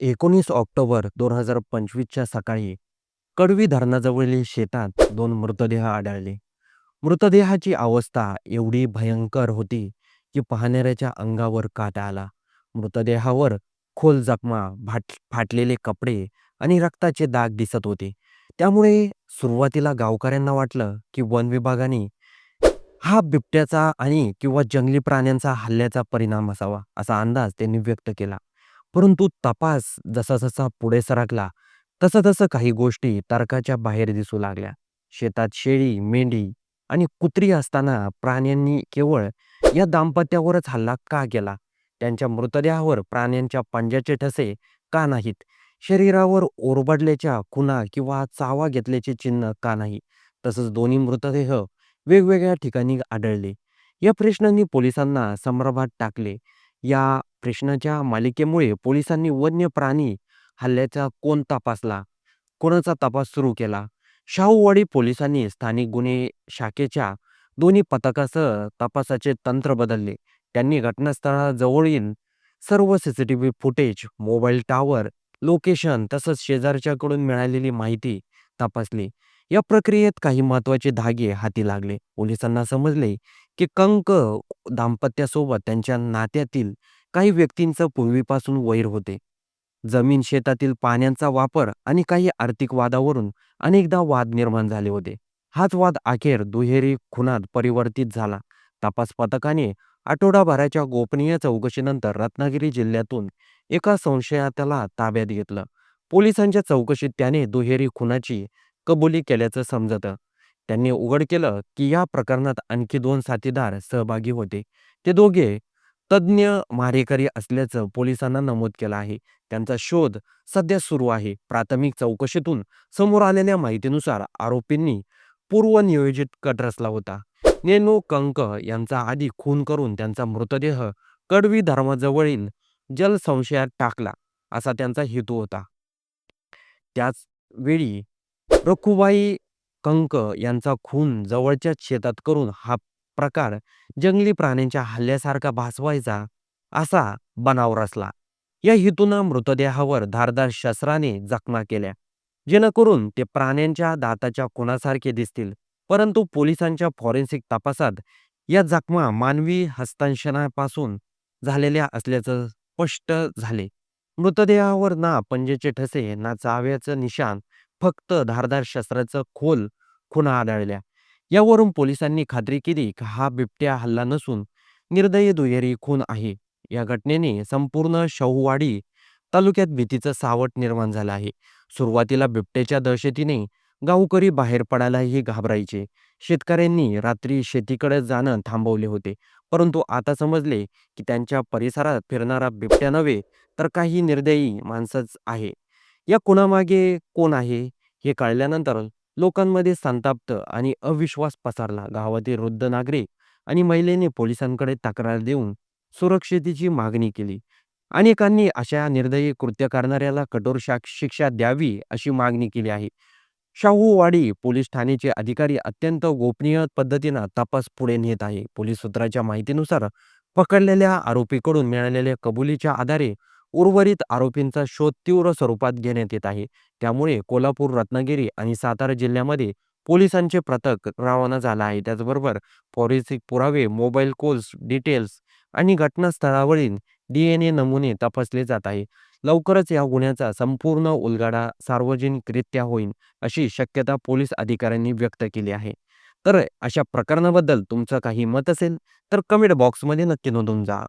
एकोणीस ऑक्टोबर दोन हजार पंचवीसच्या सकाळी कडवी धरणाजवळील शेतात दोन मृतदेह आढळले. मृतदेहाची अवस्था एवढी भयंकर होती की पाहणाऱ्याच्या अंगावर काटा आला. मृतदेहावर खोल जखमा भाट फाटलेले कपडे आणि रक्ताचे दाग दिसत होते. त्यामुळे सुरुवातीला गावकऱ्यांना वाटलं की वन विभागाने हा बिबट्याचा आणि किंवा जंगली प्राण्यांचा हल्ल्याचा परिणाम असावा असा अंदाज त्यांनी व्यक्त केला. परंतु तपास जसा जसा पुढे सरकला तसं तसं काही गोष्टी तर्काच्या बाहेर दिसू लागल्या. शेतात शेळी मेंढी आणि कुत्री असताना प्राण्यांनी केवळ या दाम्पत्यावरच हल्ला का केला? त्यांच्या मृतदेहावर प्राण्यांच्या पंजाचे ठसे का नाहीत? शरीरावर ओरबडल्याच्या खुणा किंवा चावा घेतल्याचे चिन्ह का नाही? तसंच दोन्ही मृतदेह वेगवेगळ्या ठिकाणी आढळले. या प्रश्नांनी पोलिसांना संभ्रमात टाकले. या प्रश्नाच्या मालिकेमुळे पोलिसांनी वन्य प्राणी हल्ल्याचा कोण तपासला? कोणाचा तपास सुरू केला? शाहूवाडी पोलिसांनी स्थानिक गुन्हे शाखेच्या दोन्ही पथकासह तपासाचे तंत्र बदलले. त्यांनी घटनास्थळाजवळील सर्व CCTV footage mobile tower location तसंच शेजारच्याकडून मिळालेली माहिती तपासली. या प्रक्रियेत काही महत्त्वाचे धागे हाती लागले. पोलिसांना समजले की कंक दाम्पत्यासोबत त्यांच्या नात्यातील काही व्यक्तींचं पूर्वीपासून वैर होते. जमीन शेतातील पाण्यांचा वापर आणि काही आर्थिक वादावरून अनेकदा वाद निर्माण झाले होते. हाच वाद अखेर दुहेरी खुनात परिवर्तित झाला. तपास पथकाने आठवडाभराच्या गोपनीय चौकशीनंतर रत्नागिरी जिल्ह्यातून एका संशयाताला ताब्यात घेतलं. पोलिसांच्या चौकशीत त्याने दुहेरी खुनाची कबुली केल्याचं समजतं. त्यांनी उघड केलं की या प्रकरणात आणखी दोन साथीदार सहभागी होते. ते दोघे तज्ज्ञ मारेकरी असल्याचं पोलिसांना नमूद केलं आहे. त्यांचा शोध सध्या सुरू आहे. प्राथमिक चौकशीतून समोर आलेल्या माहितीनुसार आरोपींनी पूर्वनियोजित कट रचला होता. नेनू कंक यांचा आधी खून करून त्यांचा मृतदेह कडवी धर्माजवळील जलसंशयात टाकला असा त्यांचा हेतू होता. त्याच वेळी रखुबाई कंक यांचा खून जवळच्याच शेतात करून हा प्रकार जंगली प्राण्यांच्या हल्ल्यासारखा भासवायचा असा बनाव रचला. या हेतून मृतदेहावर धारदार शस्त्राने जखमा केल्या. जेणेकरून ते प्राण्यांच्या दाताच्या खुनासारखे दिसतील परंतु पोलिसांच्या फॉरेन्सिक तपासात या जखमा मानवी हस्तांशनापासून झालेल्या असल्याचं स्पष्ट झाले. मृतदेहावर ना पंजेचे ठसे ना चाव्याचं निशान फक्त धारदार शस्त्राचं खोल खुणा आढळल्या. यावरून पोलिसांनी खात्री केली की हा बिबट्या हल्ला नसून निर्दयी दुहेरी खून आहे. या घटनेने संपूर्ण शाहूवाडी तालुक्यात भीतीचं सावट निर्माण झालं आहे. सुरुवातीला बिबट्याच्या दहशतीने गावकरी बाहेर पडायलाही घाबरायचे. शेतकऱ्यांनी रात्री शेतीकडे जाणं थांबवले होते. परंतु आता समजले की त्यांच्या परिसरात फिरणारा बिबट्या नव्हे तर काही निर्दयी माणसंच आहे. या कुणामागे कोण आहे हे कळल्यानंतर लोकांमध्ये संताप्त आणि अविश्वास पसरला. गावातील वृद्ध नागरिक आणि महिलेने पोलिसांकडे तक्रार देऊन सुरक्षितेची मागणी केली. अनेकांनी अशा निर्दयी कृत्य करणाऱ्याला कठोर शिक्षा द्यावी अशी मागणी केली आहे. शाहूवाडी पोलीस ठाण्याचे अधिकारी अत्यंत गोपनीय पद्धतीनं तपास पुढे नेत आहे. पोलीस सूत्राच्या माहितीनुसार पकडलेल्या आरोपीकडून मिळालेल्या कबुलीच्या आधारे उर्वरित आरोपींचा शोध तीव्र स्वरूपात घेण्यात येत आहे. त्यामुळे कोल्हापूर रत्नागिरी आणि सातारा जिल्ह्यामध्ये पोलिसांचे पथक रवाना झाला आहे. त्याचबरोबर फॉरेन्सिक पुरावे मोबाईल कोल्स डिटेल्स आणि घटनास्थळावरील डी एन ए नमुने तपासले जात आहे. लवकरच या गुन्ह्याचा संपूर्ण उलगाडा सार्वजनिकरित्या होईल अशी शक्यता पोलीस अधिकाऱ्यांनी व्यक्त केली आहे. तर अशा प्रकरणाबद्दल तुमचं काही मत असेल तर कमेंट बॉक्समध्ये नक्की नोंदवून जा.